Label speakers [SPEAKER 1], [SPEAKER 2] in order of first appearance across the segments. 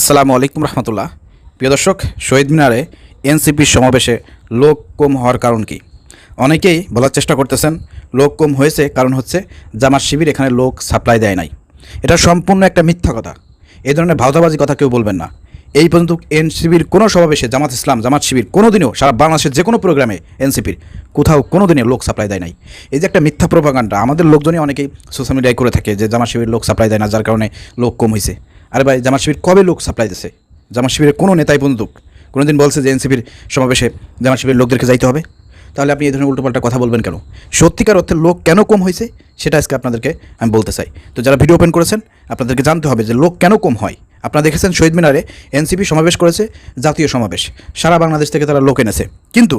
[SPEAKER 1] আসসালামু আলাইকুম রহমতুল্লাহ। প্রিয় দর্শক, শহীদ মিনারে এনসিপির সমাবেশে লোক কম হওয়ার কারণ কি? অনেকেই বলার চেষ্টা করতেছেন, লোক কম হয়েছে কারণ হচ্ছে জামাত শিবির এখানে লোক সাপ্লাই দেয় নাই। এটা সম্পূর্ণ একটা মিথ্যা কথা। এই ধরনের ভাওতাবাজি কথা কেউ বলবেন না। এই পর্যন্ত এনসিপির কোনো সমাবেশে জামাত ইসলাম, জামাত শিবির কোনো দিনও সারা বাংলাদেশের যে কোনো প্রোগ্রামে এনসিপির কোথাও কোনো দিনে লোক সাপ্লাই দেয় নাই। এই যে একটা মিথ্যা প্রভাগান্ডা আমাদের লোকজনই অনেকেই সোশ্যাল মিডিয়ায় করে থাকে যে জামাত শিবির লোক সাপ্লাই দেয় না, যার কারণে লোক কম হয়েছে আরে ভাই, জামাত শিবির কবে লোক সাপ্লাই দিছে? জামাত শিবিরের কোনো নেতাই পর্যন্ত কোনো দিন বলছে যে এনসিপির সমাবেশে জামাত শিবিরের লোকদেরকে যাইতে হবে। তাহলে আপনি এই ধরনের উল্টোপাল্টা কথা বলবেন কেন? সত্যিকার অর্থে লোক কেন কম হয়েছে, সেটা আজকে আপনাদেরকে আমি বলতে চাই। তো যারা ভিডিও ওপেন করেছেন, আপনাদেরকে জানতে হবে যে লোক কেন কম হয়। আপনারা দেখেছেন শহীদ মিনারে এনসিপি সমাবেশ করেছে, জাতীয় সমাবেশ। সারা বাংলাদেশ থেকে তারা লোক এনেছে। কিন্তু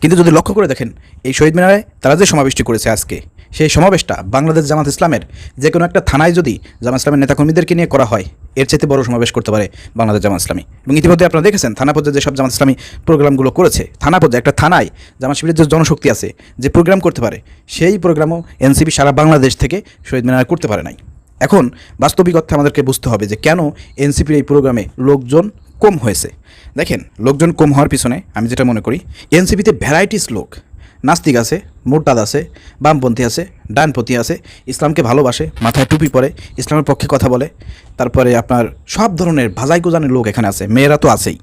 [SPEAKER 1] কিন্তু যদি লক্ষ্য করে দেখেন, এই শহীদ মিনারে তারা যে সমাবেশটি করেছে আজকে সেই সমাবেশটা বাংলাদেশ জামাত ইসলামের যে কোনো একটা থানায় যদি জামাত ইসলামের নেতাকর্মীদেরকে নিয়ে করা হয়, এর চাইতে বড় সমাবেশ করতে পারে বাংলাদেশ জামাত ইসলামী। এবং ইতিমধ্যে আপনারা দেখেছেন, থানা পর্যায়ে যেসব জামাত ইসলামী প্রোগ্রামগুলো করেছে, থানা পর্যায়ে একটা থানায় জামাত শিবিরের যে জনশক্তি আছে, যে প্রোগ্রাম করতে পারে, সেই প্রোগ্রামও এনসিপি সারা বাংলাদেশ থেকে শহীদ মিনার করতে পারে নাই। এখন বাস্তবিক অর্থে আমাদেরকে বুঝতে হবে যে কেন এনসিপির এই প্রোগ্রামে লোকজন কম হয়েছে। দেখেন, লোকজন কম হওয়ার পিছনে আমি যেটা মনে করি, এনসিপিতে ভ্যারাইটিস লোক নাস্তিক আছে, মোরতাদ আছে, বামপন্থী আছে, ডানপন্থী আছে, ইসলামকে ভালোবাসে, মাথায় টুপি পরে, ইসলামের পক্ষে কথা বলে। তারপরে আপনার সব ধরনের ভাজাই কুজানের লোক এখানে আছে, মেয়েরা তো আছেই।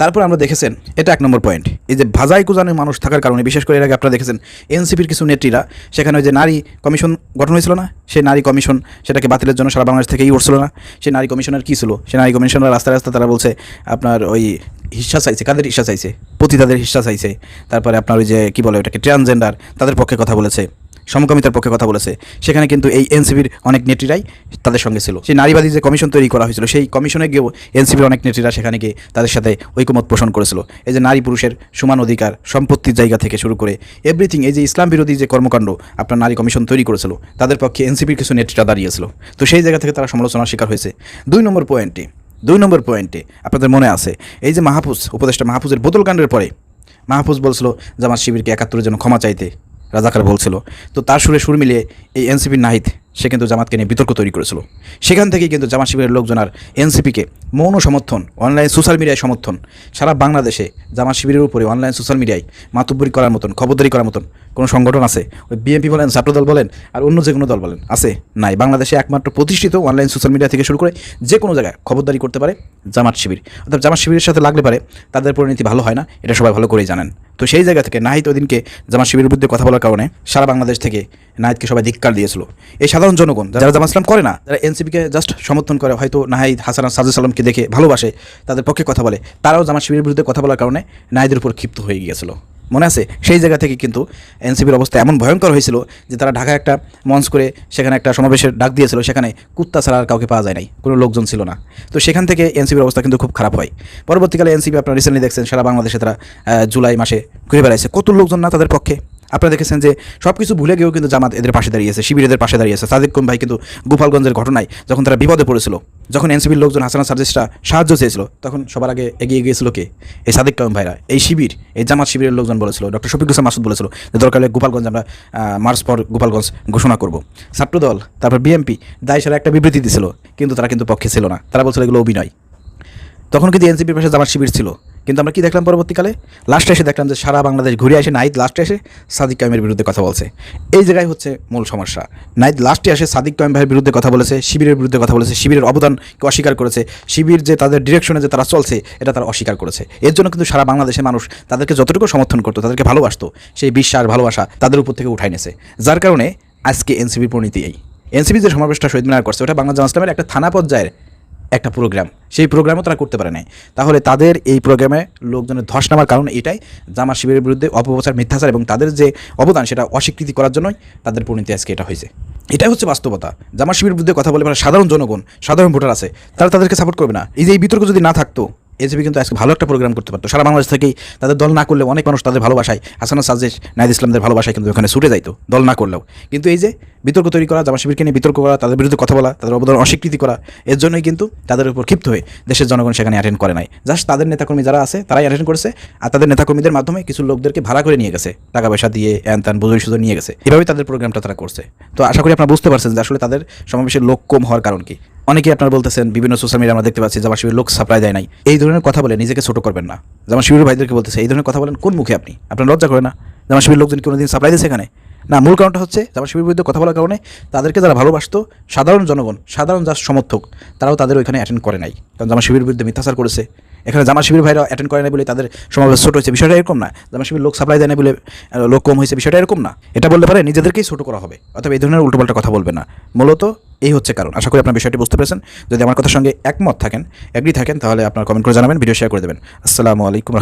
[SPEAKER 1] তারপর আমরা দেখেছেন, এটা এক নম্বর পয়েন্ট এই যে ভাজাই কুজানের মানুষ থাকার কারণে, বিশেষ করে এর আগে আপনারা দেখেছেন, এনসিপির কিছু নেত্রীরা, সেখানে ওই যে নারী কমিশন গঠন হয়েছিল না? সেই নারী কমিশন, সেটাকে বাতিলের জন্য সারা বাংলাদেশ থেকেই উঠছিল না? সেই নারী কমিশনের কী ছিল? সেই নারী কমিশনের রাস্তায় রাস্তায় তারা বলছে, আপনার ওই হিস্সা চাইছে? কাদের হিস্সা চাইছে? পতিতাদের হিস্সা চাইছে। তারপরে আপনার ওই যে, কী বলে ওটাকে ট্রান্সজেন্ডার তাদের পক্ষে কথা বলেছে। সমকামিতার পক্ষে কথা বলেছে। সেখানে কিন্তু এই এনসিবির অনেক নেত্রীরাই তাদের সঙ্গে ছিল। সেই নারীবাদী যে কমিশন তৈরি করা হয়েছিল, সেই কমিশনে গিয়েও এনসিবির অনেক নেত্রীরা সেখানে গিয়ে তাদের সাথে ঐকমত পোষণ করেছিল। এই যে নারী পুরুষের সমান অধিকার, সম্পত্তির জায়গা থেকে শুরু করে এভরিথিং এই যে ইসলাম বিরোধী যে কর্মকাণ্ড আপনার নারী কমিশন তৈরি করেছিল, তাদের পক্ষে এনসিপির কিছু নেত্রীরা দাঁড়িয়েছিল। তো সেই জায়গা থেকে তারা সমালোচনার শিকার হয়েছে। দুই নম্বর পয়েন্টে দুই নম্বর পয়েন্টে আপনাদের মনে আছে, এই যে মাহফুজ, উপদেষ্টা মাহফুজের বোতলকাণ্ডের পরে মাহফুজ বলছিল জামাত শিবিরকে একাত্তরের জন্য ক্ষমা চাইতে, রাজাকার বলছিল। তো তার সুরে সুর মিলিয়ে এই এনসিপির নাহিদ সে কিন্তু জামাতকে নিয়ে বিতর্ক তৈরি করেছিল। সেখান থেকেই কিন্তু জামাত শিবিরের লোকজন আর এনসিপিকে মৌন সমর্থন, অনলাইন সোশ্যাল মিডিয়ায় সমর্থন, সারা বাংলাদেশে জামাত শিবিরের উপরে অনলাইন সোশ্যাল মিডিয়ায় মাতুব্বরি করার মতন, খবরদারি করার মতন কোনো সংগঠন আছে? ওই বিএনপি বলেন ছাত্রদল বলেন, আর অন্য যে কোনো দল বলেন, আছে? নাই। বাংলাদেশে একমাত্র প্রতিষ্ঠিত অনলাইন সোশ্যাল মিডিয়া থেকে শুরু করে যে কোনো জায়গায় খবরদারি করতে পারে জামাত শিবির। অর্থাৎ জামাত শিবিরের সাথে লাগলে পারে, তাদের পরিণতি ভালো হয় না, এটা সবাই ভালো করেই জানেন। তো সেই জায়গা থেকে নাহিদ ওদিনকে জামাত শিবিরের বিরুদ্ধে কথা বলার কারণে সারা বাংলাদেশ থেকে নাহিদকে সবাই ধিক্কার দিয়েছিল। এই সাধারণ জনগণ, যারা জামাত ইসলাম করে না, যারা এনসিপিকে জাস্ট সমর্থন করে, হয়তো নাহিদ, হাসান সাজু সালামকে দেখে ভালোবাসে, তাদের পক্ষে কথা বলে, তারাও জামাত শিবিরের বিরুদ্ধে কথা বলার কারণে নাহিদের উপর ক্ষিপ্ত হয়ে গিয়েছিল। মনে আছে? সেই জায়গা থেকে কিন্তু এনসিপির অবস্থা এমন ভয়ঙ্কর হয়েছিল যে তারা ঢাকায় একটা মঞ্চ করে সেখানে একটা সমাবেশের ডাক দিয়েছিল, সেখানে কুত্তা ছাড়া আর কাউকে পাওয়া যায় নাই, কোনো লোকজন ছিল না। তো সেখান থেকে এনসিপির অবস্থা কিন্তু খুব খারাপ হয়। পরবর্তীকালে এনসিপি আপনারা রিসেন্টলি দেখছেন, সারা বাংলাদেশে তারা জুলাই মাসে ঘুরে বেড়াইছে। কত লোকজন না তাদের পক্ষে? আপনারা দেখেছেন যে সব কিছু ভুলে গিয়েও কিন্তু জামাত এদের পাশে দাঁড়িয়েছে শিবিরেদের পাশে দাঁড়িয়েছে সাদিক কুম ভাই কিন্তু গোপালগঞ্জের ঘটনায় যখন তারা বিপদে পড়েছিল, যখন এনসিবির লোকজন হাসানা সার্জিসরা সাহায্য চেয়েছিল, তখন সবার আগে এগিয়ে গিয়েছিল কে? এই সাদিক কাম ভাইরা। এই শিবির, এই জামাত শিবিরের লোকজন বলেছিল, ডক্টর শফিক হোসেন মাসুদ বলেছিল যে দরকার হলে গোপালগঞ্জ আমরা মার্চ পর গোপালগঞ্জ ঘোষণা করব। ছাত্রদল, তারপর বিএমপি, দায় সারা একটা বিবৃতি দিছিল, কিন্তু তারা কিন্তু পক্ষে ছিল না। তারা বলছিল এগুলো অভিনয়। তখন কিন্তু এনসিপির পাশে জামাত শিবির ছিল। কিন্তু আমরা কি দেখলাম পরবর্তীকালে? লাস্টে এসে দেখলাম যে সারা বাংলাদেশ ঘুরে আসে, নাইদ লাস্টে এসে সাদিক কায়েমের বিরুদ্ধে কথা বলছে। এই জায়গায় হচ্ছে মূল সমস্যা। নাইদ লাস্টে আসে, সাদিক কায়েম ভাইয়ের বিরুদ্ধে কথা বলেছে, শিবিরের বিরুদ্ধে কথা বলেছে, শিবিরের অবদানকে অস্বীকার করেছে, শিবির যে তাদের ডিরেকশনে যে তারা চলছে, এটা তারা অস্বীকার করেছে। এর জন্য কিন্তু সারা বাংলাদেশের মানুষ তাদেরকে যতটুকু সমর্থন করতো, তাদেরকে ভালোবাসতো, সেই বিশ্বাস, ভালোবাসা তাদের উপর থেকে উঠাই নেছে যার কারণে আজকে এনসিবির পরিণতি এই। এনসিবি যে সমাবেশটা শহীদ মিনার করছে, ওটা বাংলা জামাত ইসলামের একটা থানা পর্যায়ের একটা প্রোগ্রাম সেই প্রোগ্রামও তারা করতে পারে নাই। তাহলে তাদের এই প্রোগ্রামে লোকজনের ধস নামার কারণ এটাই জামা শিবিরের বিরুদ্ধে অপপ্রচার, মিথ্যাচার এবং তাদের যে অবদান সেটা অস্বীকৃতি করার জন্যই তাদের পরিণতি আজকে এটা হয়েছে। এটাই হচ্ছে বাস্তবতা। জামা শিবির বিরুদ্ধে কথা বলে মানে সাধারণ জনগণ, সাধারণ ভোটার আছে, তারা তাদেরকে সাপোর্ট করবে না। এই যে এই বিতর্ক যদি না থাকতো এসিপি কিন্তু আজকে ভালো একটা প্রোগ্রাম করতে পারতো। সারা বাংলাদেশ থেকেই তাদের দল না করলে অনেক মানুষ তাদের ভালোবাসায়, হাসানা সাজেশ নাইদ ইসলামদের ভালোবাসায় কিন্তু ওখানে ছুটে যাইতো, দল না করলেও। কিন্তু এই যে বিতর্ক তৈরি করা জামা শিবিরকে নিয়ে বিতর্ক করা, তাদের বিরুদ্ধে কথা বলা, তাদের অবদান অস্বীকৃতি করা, এর জন্যই কিন্তু তাদের উপর ক্ষিপ্ত হয়ে দেশের জনগণ সেখানে অ্যাটেন্ড করে নাই। জাস্ট তাদের নেতাকর্মী যারা আছে, তারাই অ্যাটেন্ড করেছে, আর তাদের নেতাকর্মীদের মাধ্যমে কিছু লোকদেরকে ভাড়া করে নিয়ে গেছে। টাকা পয়সা দিয়ে, এন ত্যান বুঝে সুযোগ নিয়ে গেছে। এভাবেই তাদের প্রোগ্রামটা তারা করছে। তো আশা করি আপনারা বুঝতে পারছেন যে আসলে তাদের সমাবেশের লোক কম হওয়ার কারণ কি। অনেকেই আপনারা বলতেছেন, বিভিন্ন সোশ্যাল মিডিয়া আমরা দেখতে পাচ্ছি, জামা শিবির লোক সাপ্লাই দেয় নাই। এই ধরনের কথা বলে নিজেকে ছোট করবেন না। জামা শিবির ভাইদেরকে বলতেছে, এই ধরনের কথা বলেন কোন মুখে আপনি? আপনার লজ্জা করে না? জামা শিবির লোকজন কোনোদিন সাপ্লাই দিয়েছে এখানে? না, মূল কারণটা হচ্ছে জামা শিবির বিরুদ্ধে কথা বলার কারণে তাদেরকে যারা ভালোবাসতো, সাধারণ জনগণ, সাধারণ যার সমর্থক, তারাও তাদের ওইখানে অ্যাটেন্ড করে নাই। কারণ জামা শিবির বিরুদ্ধে মিথ্যাচার করেছে। এখানে জামা শিবির ভাইরা অ্যাটেন্ড করে নাই বলে তাদের সমাবেশ ছোট হয়েছে, বিষয়টা এরকম না। জামা শিবির লোক সাপ্লাই দেয় না বলে লোক কম হয়েছে, বিষয়টা এরকম না। এটা বললে পারে নিজেদেরকেই ছোট করা হবে। অথবা এই ধরনের উল্টোপাল্টা কথা বলবে না। মূলত এই হচ্ছে কারণ। আশা করি আপনার বিষয়টি বুঝতে পেরেছেন। যদি আমার কথার সঙ্গে একমত থাকেন এগ্রি থাকেন, তাহলে আপনার কমেন্ট করে জানাবেন ভিডিও শেয়ার করে দেবেন। আসসালামু আলাইকুম